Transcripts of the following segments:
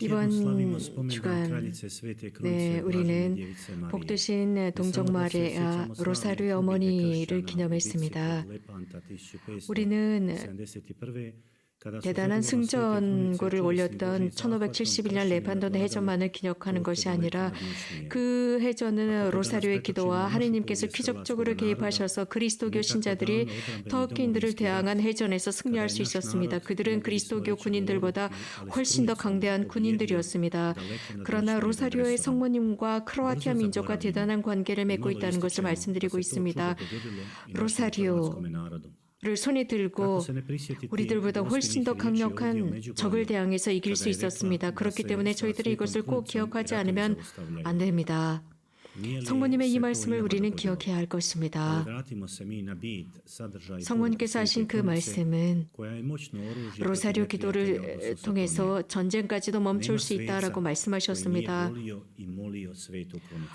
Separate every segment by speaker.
Speaker 1: 이번 주간 네, 우리는 복되신 동정마리아 로사르의 어머니를 기념했습니다. 우리는 대단한 승전고를 올렸던 1571년 레판돈 해전만을 기억하는 것이 아니라 그 해전은 로사리오의 기도와 하느님께서 기적적으로 개입하셔서 그리스도교 신자들이 터키인들을 대항한 해전에서 승리할 수 있었습니다. 그들은 그리스도교 군인들보다 훨씬 더 강대한 군인들이었습니다. 그러나 로사리오의 성모님과 크로아티아 민족과 대단한 관계를 맺고 있다는 것을 말씀드리고 있습니다. 로사리오 를 손에 들고 우리들보다 훨씬 더 강력한 적을 대항해서 이길 수 있었습니다. 그렇기 때문에 저희들이 이것을 꼭 기억하지 않으면 안 됩니다. 성모님의 이 말씀을 우리는 기억해야 할 것입니다. 성모님께서 하신 그 말씀은 로사리오 기도를 통해서 전쟁까지도 멈출 수 있다라고 말씀하셨습니다.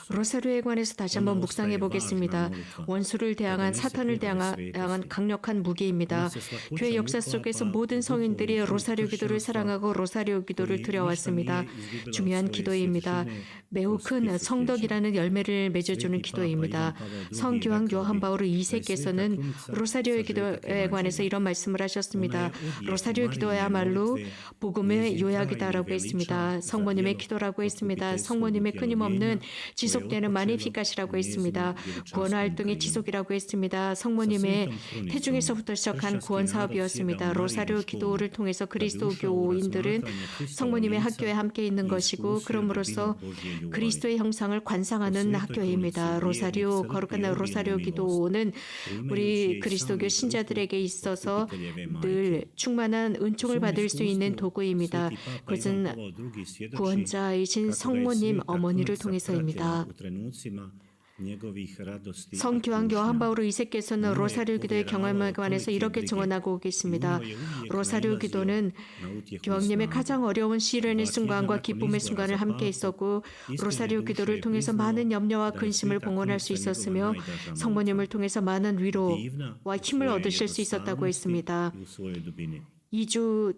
Speaker 1: 로사리오에 관해서 다시 한번 묵상해 보겠습니다. 원수를 대항한 사탄을 대항한 강력한 무기입니다. 교회 역사 속에서 모든 성인들이 로사리오 기도를 사랑하고 로사리오 기도를 드려왔습니다. 중요한 기도입니다. 매우 큰 성덕이라는 열매를 맺어주는 기도입니다. 성교황 요한 바오르 2세께서는 로사리오의 기도에 관해서 이런 말씀을 하셨습니다. 로사리오 기도야말로 복음의 요약이다라고 했습니다. 성모님의 기도라고 했습니다. 성모님의 끊임없는 지속되는 마니피카시라고 했습니다. 구원 활동의 지속이라고 했습니다. 성모님의 태중에서부터 시작한 구원 사업이었습니다. 로사리오 기도를 통해서 그리스도교인들은 성모님의 학교에 함께 있는 것이고 그럼으로써 그리스도의 형상을 관상하는 학교입니다. 로사리오 거룩한 로사리오 기도는 우리 그리스도교 신자들에게 있어서 늘 충만한 은총을 받을 수 있는 도구입니다. 그것은 구원자이신 성모님 어머니를 통해서입니다. 성 교황 요한 바오로 2세께서는 로사리오 기도의 경험에 관해서 이렇게 증언하고 계십니다. 로사리오 기도는 교황님의 가장 어려운 시련의 순간과 기쁨의 순간을 함께 있었고 로사리오 기도를 통해서 많은 염려와 근심을 봉헌할 수 있었으며 성모님을 통해서 많은 위로와 힘을 얻으실 수 있었다고 했습니다. 2주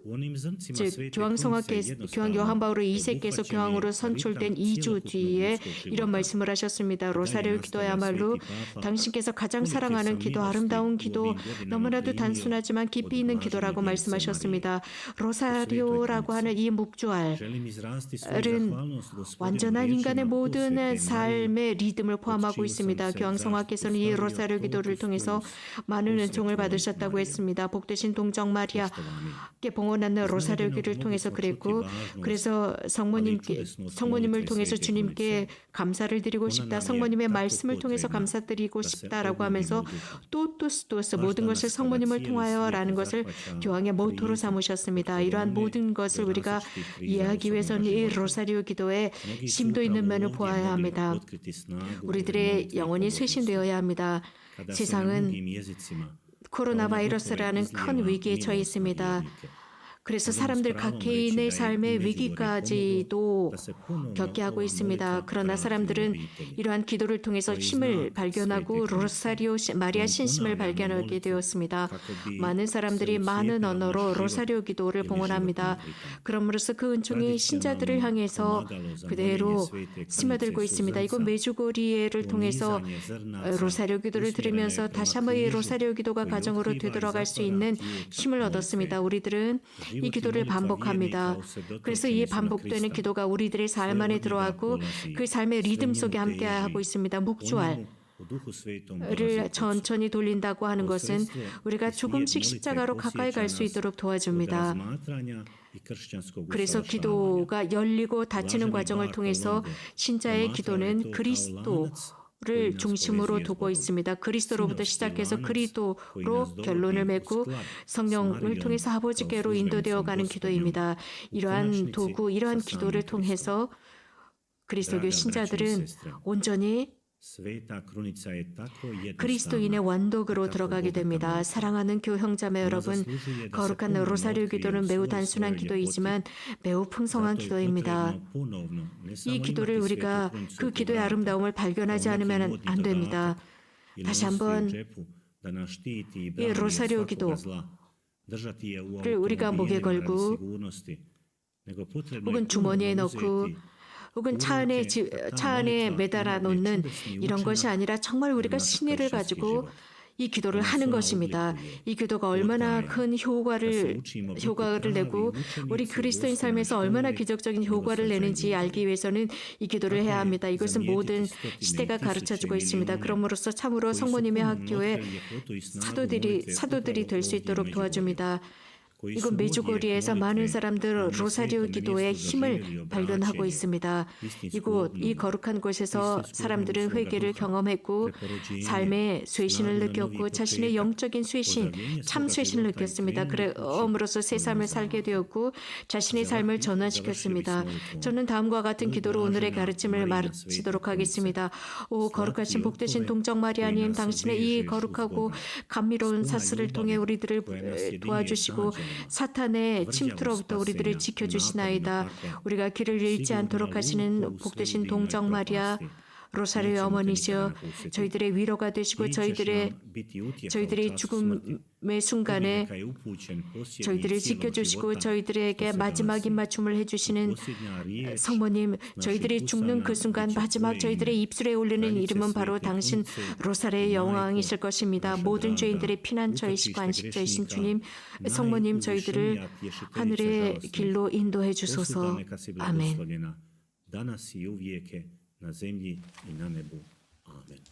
Speaker 1: 즉 교황 성화께 교황 요한 바오로 2세께서 교황으로 선출된 2주 뒤에 이런 말씀을 하셨습니다. 로사리오 기도야말로 당신께서 가장 사랑하는 기도, 아름다운 기도, 너무나도 단순하지만 깊이 있는 기도라고 말씀하셨습니다. 로사리오라고 하는 이 묵주알은 완전한 인간의 모든 삶의 리듬을 포함하고 있습니다. 교황 성화께서는 이 로사리오 기도를 통해서 많은 은총을 받으셨다고 했습니다. 복되신 동정 마리아 께 봉헌하는 로사료기를 통해서 그랬고 그래서 성모님께 성모님을 통해서 주님께 감사를 드리고 싶다 성모님의 말씀을 통해서 감사드리고 싶다라고 하면서 또또스또스 모든 것을 성모님을 통하여라는 것을 교황의 모토로 삼으셨습니다. 이러한 모든 것을 우리가 이해하기 위해서는 이 로사리오 기도에 심도 있는 면을 보아야 합니다. 우리들의 영혼이 쇄신되어야 합니다. 세상은 코로나 바이러스라는 큰 위기에 처해 있습니다. 그래서 사람들 각 개인의 삶의 위기까지도 겪게 하고 있습니다. 그러나 사람들은 이러한 기도를 통해서 힘을 발견하고 로사리오 마리아 신심을 발견하게 되었습니다. 많은 사람들이 많은 언어로 로사리오 기도를 봉헌합니다. 그럼으로써 그 은총이 신자들을 향해서 그대로 스며들고 있습니다. 이곳 메주고리에를 통해서 로사리오 기도를 들으면서 다시 한번 이 로사리오 기도가 가정으로 되돌아갈 수 있는 힘을 얻었습니다. 우리들은 이 기도를 반복합니다. 그래서 이 반복되는 기도가 우리들의 삶 안에 들어가고 그 삶의 리듬 속에 함께하고 있습니다. 묵주알. 를 천천히 돌린다고 하는 것은 우리가 조금씩 십자가로 가까이 갈 수 있도록 도와줍니다. 그래서 기도가 열리고 닫히는 과정을 통해서 신자의 기도는 그리스도 를 중심으로 두고 있습니다. 그리스도로부터 시작해서 그리스도로 결론을 맺고 성령을 통해서 아버지께로 인도되어 가는 기도입니다. 이러한 도구, 이러한 기도를 통해서 그리스도교 신자들은 온전히 그리스도인의 완독으로 들어가게 됩니다. 사랑하는 교형자매 여러분, 거룩한 로사류 기도는 매우 단순한 기도이지만 매우 풍성한 기도입니다. 이 기도를 우리가 그 기도의 아름다움을 발견하지 않으면 안 됩니다. 다시 한번 이 로사류 기도를 우리가 목에 걸고 혹은 주머니에 넣고 혹은 차 안에 지- 차 안에 매달아 놓는 이런 것이 아니라 정말 우리가 신의를 가지고 이 기도를 하는 것입니다. 이 기도가 얼마나 큰 효과를 효과를 내고 우리 그리스도인 삶에서 얼마나 기적적인 효과를 내는지 알기 위해서는 이 기도를 해야 합니다. 이것은 모든 시대가 가르쳐 주고 있습니다. 그러므로써 참으로 성모님의 학교에 사도들이 사도들이 될 수 있도록 도와줍니다. 이곳 메주고리에서 많은 사람들 로사리오 기도의 힘을 발견하고 있습니다. 이곳 이 거룩한 곳에서 사람들은 회개를 경험했고 삶의 쇄신을 느꼈고 자신의 영적인 쇄신, 참 쇄신을 느꼈습니다. 그러므로써 새 삶을 살게 되었고 자신의 삶을 전환시켰습니다. 저는 다음과 같은 기도로 오늘의 가르침을 마치도록 하겠습니다. 오 거룩하신 복되신 동정 마리아님, 당신의 이 거룩하고 감미로운 사슬을 통해 우리들을 도와주시고 사탄의 침투로부터 우리들을 지켜주시나이다. 우리가 길을 잃지 않도록 하시는 복되신 동정 마리아 로사리오 어머니시여 저희들의 위로가 되시고 저희들의 저희들이 죽음의 순간에 저희들을 지켜주시고 저희들에게 마지막 입맞춤을 해주시는 성모님 저희들이 죽는 그 순간 마지막 저희들의 입술에 올리는 이름은 바로 당신 로사레의 영왕이실 것입니다. 모든 죄인들의 피난처이시고 안식처이신 주님 성모님 저희들을 하늘의 길로 인도해 주소서. 아멘.
Speaker 2: на землі і на небо. Амінь.